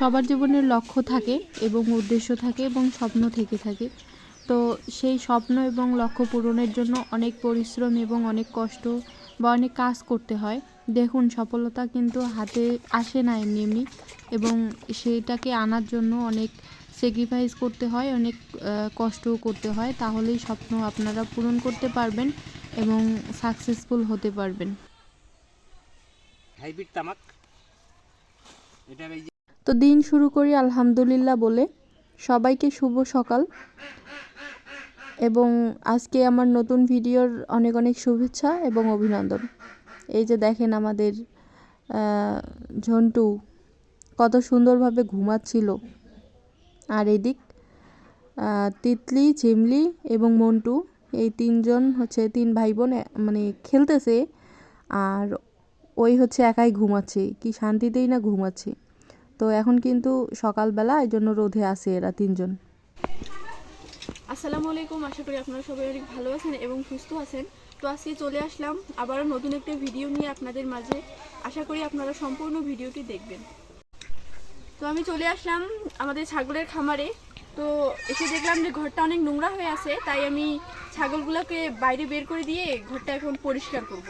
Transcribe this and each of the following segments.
সবার জীবনের লক্ষ্য থাকে এবং উদ্দেশ্য থাকে এবং স্বপ্ন থেকে থাকে। তো সেই স্বপ্ন এবং লক্ষ্য পূরণের জন্য অনেক পরিশ্রম এবং অনেক কষ্ট বা অনেক কাজ করতে হয়। দেখুন, সফলতা কিন্তু হাতে আসে না এমনি এমনি এবং সেটাকে আনার জন্য অনেক স্যাক্রিফাইস করতে হয়, অনেক কষ্টও করতে হয়। তাহলেই স্বপ্ন আপনারা পূরণ করতে পারবেন এবং সাকসেসফুল হতে পারবেন। হাইব্রিড তামাক। এটা তো দিন শুরু করি আলহামদুলিল্লাহ বলে। সবাইকে শুভ সকাল। এবং আজকে আমার নতুন ভিডিওর অনেক অনেক শুভেচ্ছা এবং অভিনন্দন। এই যে দেখেন আমাদের ঝন্টু কত সুন্দরভাবে ঘুমাচ্ছিল। আর এদিক তিতলি, ঝিমলি এবং মন্টু, এই তিনজন হচ্ছে তিন ভাই বোন মানে খেলতেছে। আর ওই হচ্ছে একাই ঘুমাচ্ছে। কি শান্তিতেই না ঘুমাচ্ছে। তো এখন কিন্তু সকালবেলা এই জন্য রোদে আছে এরা তিনজন। আসসালামু আলাইকুম, আশা করি আপনারা সবাই অনেক ভালো আছেন এবং সুস্থ আছেন। তো আজকে চলে আসলাম আবারও নতুন একটা ভিডিও নিয়ে আপনাদের মাঝে। আশা করি আপনারা সম্পূর্ণ ভিডিওটি দেখবেন। তো আমি চলে আসলাম আমাদের ছাগলের খামারে। তো এসে দেখলাম যে ঘরটা অনেক নোংরা হয়ে আছে, তাই আমি ছাগলগুলোকে বাইরে বের করে দিয়ে ঘরটা এখন পরিষ্কার করব।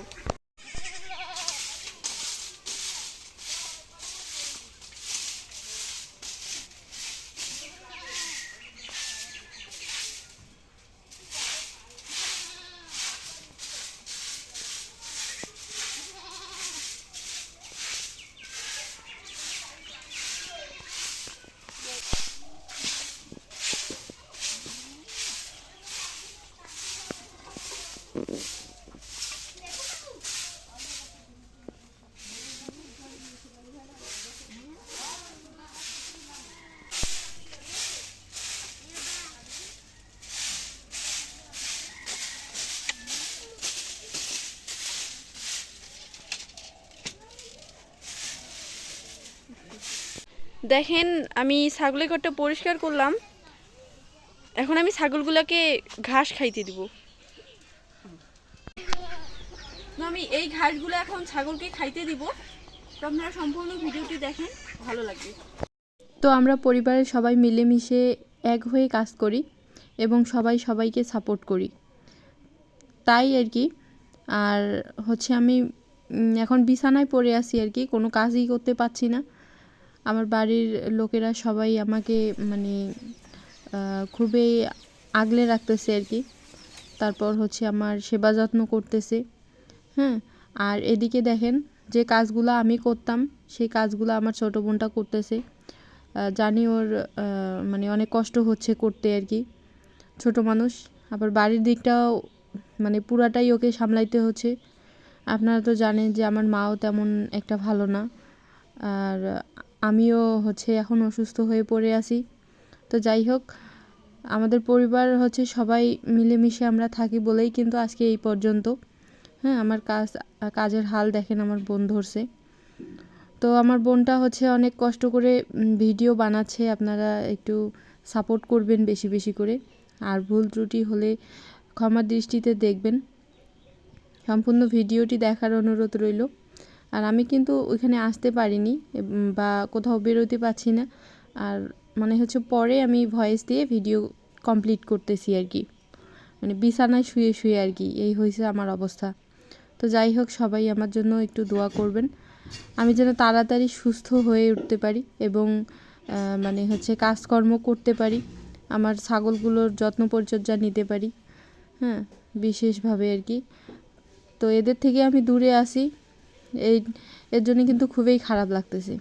দেখেন, আমি ছাগলের ঘরটা পরিষ্কার করলাম। এখন আমি ছাগলগুলোকে ঘাস খাইতে দিব। আমি এই ঘাসগুলো এখন ছাগলকে খাইতে দিব। তো আপনারা সম্পূর্ণ ভিডিওটি দেখেন, ভালো লাগবে। তো আমরা পরিবারের সবাই মিলেমিশে এক হয়ে কাজ করি এবং সবাই সবাইকে সাপোর্ট করি। তাই আর কি। আর হচ্ছে আমি এখন বিছানায় পড়ে আছি আর কি, কোনো কাজই করতে পারছি না। আমার বাড়ির লোকেরা সবাই আমাকে মানে খুবই আগলে রাখতেছে আর কি। তারপর হচ্ছে আমার সেবা যত্ন করতেছে। হ্যাঁ আর এদিকে দেখেন যে কাজগুলো আমি করতাম, সেই কাজগুলো আমার ছোটো বোনটা করতেছে। জানি ওর মানে অনেক কষ্ট হচ্ছে করতে আর কি। ছোট মানুষ, আবার বাড়ির দিকটাও মানে পুরাটাই ওকে সামলাইতে হচ্ছে। আপনারা তো জানেন যে আমার মাও তেমন একটা ভালো না। আর আমিও হচ্ছে এখন অসুস্থ হয়ে পড়ে আছি। তো যাই হোক, আমাদের পরিবার হচ্ছে সবাই মিলেমিশে আমরা থাকি বলেই কিন্তু আজকে এই পর্যন্ত। হ্যাঁ আমার কাজ, কাজের হাল দেখেন আমার বোন ধরছে। তো আমার বোনটা হচ্ছে অনেক কষ্ট করে ভিডিও বানাচ্ছে, আপনারা একটু সাপোর্ট করবেন বেশি বেশি করে। আর ভুল ত্রুটি হলে ক্ষমার দৃষ্টিতে দেখবেন। সম্পূর্ণ ভিডিওটি দেখার অনুরোধ রইল। আর আমি কিন্তু ওইখানে আসতে পারিনি বা কোথাও বেরোতে পারছি না। আর মানে হচ্ছে পরে আমি ভয়েস দিয়ে ভিডিও কমপ্লিট করতেছি আর কি। মানে বিছানায় শুয়ে শুয়ে আর কি, এই হয়েছে আমার অবস্থা। তো যাই হোক, সবাই আমার জন্য একটু দোয়া করবেন। আমি যেন তাড়াতাড়ি সুস্থ হয়ে উঠতে পারি এবং মানে হচ্ছে কাজকর্ম করতে পারি, আমার ছাগলগুলোর যত্ন পরিচর্যা নিতে পারি হ্যাঁ বিশেষভাবে আর কি। তো এদের থেকে আমি দূরে আসি এই, এর জন্য কিন্তু খুবই খারাপ লাগতেছে।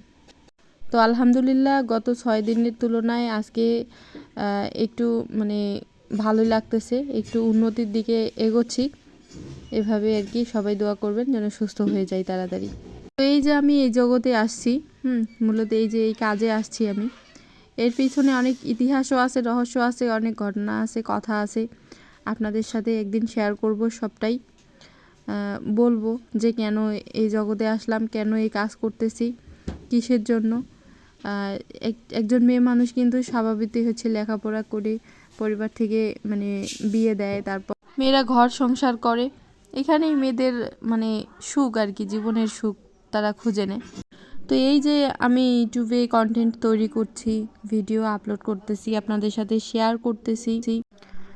তো আলহামদুলিল্লাহ গত ছয় দিনের তুলনায় আজকে একটু মানে ভালোই লাগতেছে, একটু উন্নতির দিকে এগোচ্ছি। এভাবে আর কি সবাই দোয়া করবেন যেন সুস্থ হয়ে যায় তাড়াতাড়ি। তো এই যে আমি এই জগতে আসছি, হুম, মূলত এই যে এই কাজে আসছি আমি। এর পিছনে অনেক ইতিহাসও আছে, রহস্য আছে, অনেক ঘটনা আছে, কথা আছে। আপনাদের সাথে একদিন শেয়ার করব সবটাই। বলব যে কেন এই জগতে আসলাম, কেন এই কাজ করতেছি, কিসের জন্য? এক- একজন মেয়ে মানুষ কিন্তু স্বাভাবিকই হচ্ছে লেখাপড়া করে পরিবার থেকে মানে বিয়ে দেয়, তারপর মেয়েরা ঘর সংসার করে। এখানেই মেয়েদের মানে সুখ আর কি, জীবনের সুখ তারা খুঁজে নেয়। তো এই যে আমি ইউটিউবে কন্টেন্ট তৈরি করছি ভিডিও আপলোড করতেছি, আপনাদের সাথে শেয়ার করতেছি,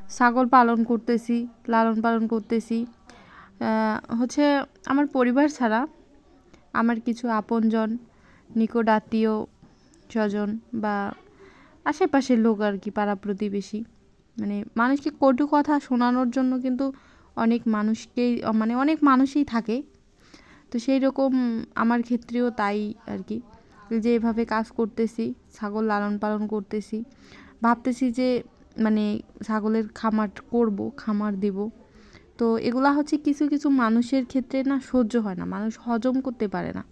ছাগল পালন করতেছি, লালন পালন করতেছি হচ্ছে আমার পরিবার ছাড়া আমার কিছু আপনজন, নিকট আত্মীয় স্বজন বা আশেপাশের লোক আর কি পাড়া প্রতিবেশী। মানে মানুষকে কটু কথা শোনানোর জন্য কিন্তু অনেক মানুষকেই মানে অনেক মানুষই থাকে। তো সেই রকম আমার ক্ষেত্রেও তাই আর কি। যে এভাবে কাজ করতেছি, ছাগল লালন পালন করতেছি, ভাবতেছি যে মানে ছাগলের খামার করব, খামার দিব। তো এগুলা হচ্ছে কিছু কিছু মানুষের ক্ষেত্রে না সহ্য হয় না। মানুষ হজম করতে পারে না।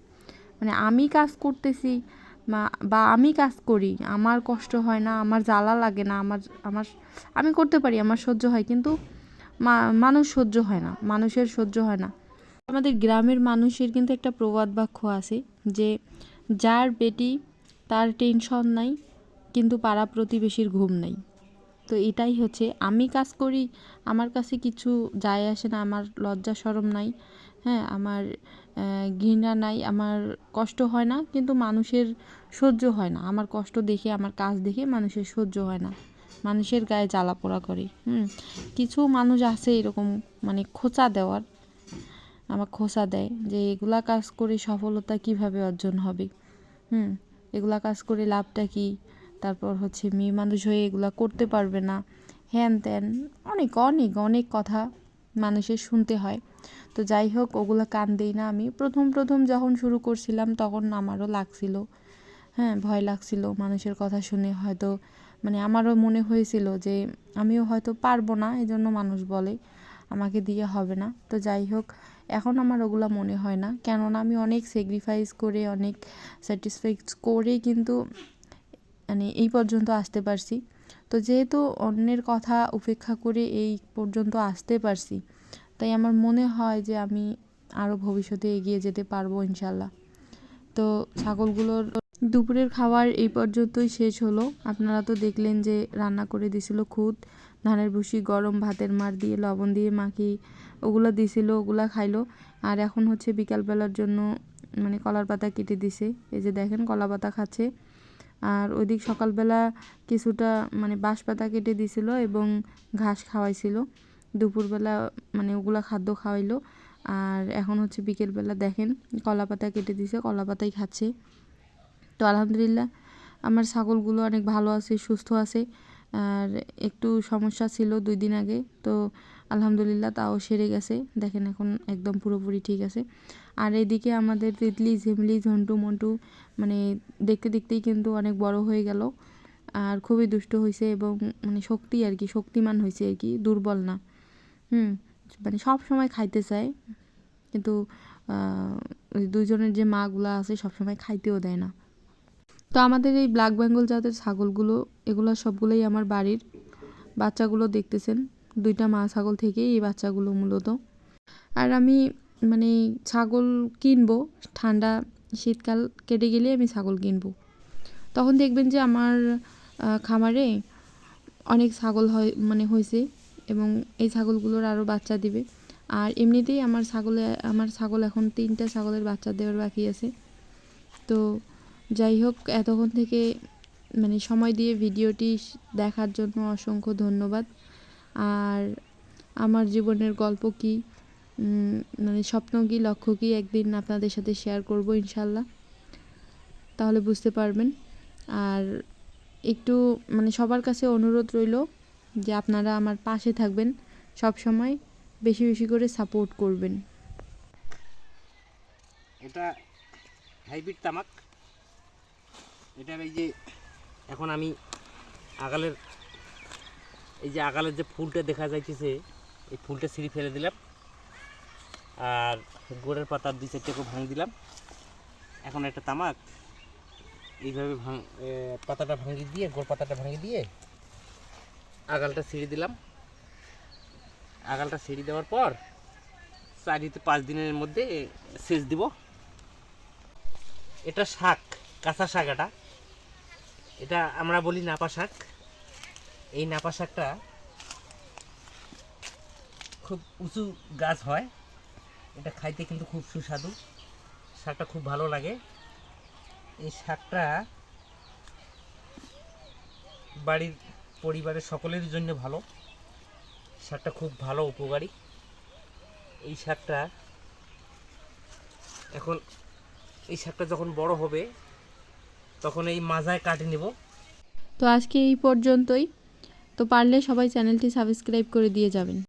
মানে আমি কাজ করতেছি বা- আমি কাজ করি, আমার কষ্ট হয় না, আমার জ্বালা লাগে না, আমার আমার, আমি করতে পারি, আমার সহ্য হয়, কিন্তু মানুষ সহ্য হয় না, মানুষের সহ্য হয় না। আমাদের গ্রামের মানুষের কিন্তু একটা প্রবাদ বাক্য আছে যে, যার বেটি তার টেনশন নাই, কিন্তু পাড়া প্রতিবেশীর ঘুম নাই। তো এটাই হচ্ছে। আমি কাজ করি, আমার কাছে কিছু যায় আসে না, আমার লজ্জা সরম নাই হ্যাঁ আমার ঘৃণা নাই, আমার কষ্ট হয় না, কিন্তু মানুষের সহ্য হয় না। আমার কষ্ট দেখে, আমার কাজ দেখে মানুষের সহ্য হয় না। মানুষের গায়ে জ্বালা পোড়া করে, হুম। কিছু মানুষ আছে এরকম মানে খোঁচা দেওয়ার, আমার খোঁচা দেয় যে এগুলা কাজ করে সফলতা কীভাবে অর্জন হবে, হুম। এগুলা কাজ করে লাভটা কি? তারপর হচ্ছে মেয়ে মানুষ হয়ে এগুলা করতে পারবে না। হ্যান ত্যান অনেক অনেক অনেক কথা মানুষের শুনতে হয়। তো যাই হোক, ওগুলো কান দেই না আমি। প্রথম প্রথম যখন শুরু করছিলাম, তখন আমারও লাগছিল। হ্যাঁ ভয় লাগছিল মানুষের কথা শুনে। হয়তো মানে আমারও মনে হয়েছিল যে আমিও হয়তো পারব না এই জন্য মানুষ বলে, আমাকে দিয়ে হবে না। তো যাই হোক, এখন আমার ওগুলো মনে হয় না। কেননা আমি অনেক স্যাক্রিফাইস করে, অনেক স্যাটিসফাইড করে কিন্তু মানে এই পর্যন্ত আসতে পারছি। তো যেহেতু অন্যের কথা উপেক্ষা করে এই পর্যন্ত আসতে পারছি, তাই আমার মনে হয় যে আমি আরও ভবিষ্যতে এগিয়ে যেতে পারব ইনশাল্লাহ। তো ছাগলগুলোর দুপুরের খাবার এই পর্যন্তই শেষ হলো। আপনারা তো দেখলেন যে রান্না করে দিছিল খুদ, ধানের ভুসি, গরম ভাতের মার দিয়ে, লবণ দিয়ে মাখি ওগুলো দিছিল, ওগুলা খাইলো। আর এখন হচ্ছে বিকালবেলার জন্য মানে কলার পাতা কেটে দিছে। এই যে দেখেন কলা পাতা খাচ্ছে। আর ওইদিক সকালবেলা কিছুটা মানে বাঁশ পাতা কেটে দিছিল এবং ঘাস খাওয়াইছিল। দুপুরবেলা মানে ওগুলা খাদ্য খাওয়াইলো। আর এখন হচ্ছে বিকেলবেলা দেখেন কলা পাতা কেটে দিছে কলা পাতাই খাচ্ছে। তো আলহামদুলিল্লাহ, আমার ছাগলগুলো অনেক ভালো আছে, সুস্থ আছে। আর একটু সমস্যা ছিল দুই দিন আগে, তো আলহামদুলিল্লাহ তাও সেরে গেছে। দেখেন এখন একদম পুরোপুরি ঠিক আছে। আর এদিকে আমাদের তিতলি, ঝিমলি, ঝন্টু, মন্টু মানে দেখতে দেখতেই কিন্তু অনেক বড় হয়ে গেল। আর খুবই দুষ্ট হয়েছে এবং মানে শক্তি আর কি, শক্তিমান হয়েছে আর কি, দুর্বল না। হুম মানে সব সময় খাইতে চায়, কিন্তু দুজনের যে মাগুলা আছে সবসময় খাইতেও দেয় না। তো আমাদের এই ব্ল্যাক বেঙ্গল জাতের ছাগলগুলো, এগুলো সবগুলোই আমার বাড়ির বাচ্চাগুলো দেখতেছেন। দুইটা মা ছাগল থেকে এই বাচ্চাগুলো মূলত। আর আমি মানে ছাগল কিনবো, ঠান্ডা শীতকাল কেটে গেলে আমি ছাগল কিনবো। তখন দেখবেন যে আমার খামারে অনেক ছাগল হয় মানে হয়েছে এবং এই ছাগলগুলোর আরও বাচ্চা দিবে। আর এমনিতেই আমার ছাগলে, আমার ছাগল এখন তিনটা ছাগলের বাচ্চা দেওয়ার বাকি আছে। তো যাই হোক, এতক্ষণ থেকে মানে সময় দিয়ে ভিডিওটি দেখার জন্য অসংখ্য ধন্যবাদ। আর আমার জীবনের গল্প কি মানে স্বপ্ন কি, লক্ষ্য কি, একদিন আপনাদের সাথে শেয়ার করব ইনশাল্লাহ তাহলে বুঝতে পারবেন। আর একটু মানে সবার কাছে অনুরোধ রইল যে আপনারা আমার পাশে থাকবেন সব সময়, বেশি বেশি করে সাপোর্ট করবেন। এটা হাইব্রিড তামাক। এটা এই যে এখন আমি আগালের, এই যে আগালের যে ফুলটা দেখা যাইতেছে, এই ফুলটা সিঁড়ি ফেলে দিলাম। আর গোড়ের পাতার দুই চারটে ভাঙ দিলাম। এখন একটা তামাক, এইভাবে ভাঙ পাতাটা ভাঙিয়ে দিয়ে, গোড় পাতাটা ভাঙিয়ে দিয়ে আগালটা সিঁড়ি দিলাম। আগালটা সিঁড়ি দেওয়ার পর চারিতে পাঁচ দিনের মধ্যে সেচ দিব। এটা শাক, কাঁচা শাক এটা। এটা আমরা বলি নাপা শাক। এই নাপা শাকটা খুব উঁচু গাছ হয়। এটা খাইতে কিন্তু খুব সুস্বাদু। শাকটা খুব ভালো লাগে। এই শাকটা বাড়ির পরিবারের সকলের জন্য ভালো। শাকটা খুব ভালো উপকারী। এই শাকটা এখন, এই শাকটা যখন বড় হবে তখন এই মাজায় কাটে নিব। তো আজকে এই পর্যন্তই। তো পারলে সবাই চ্যানেলটি সাবস্ক্রাইব করে দিয়ে যাবেন।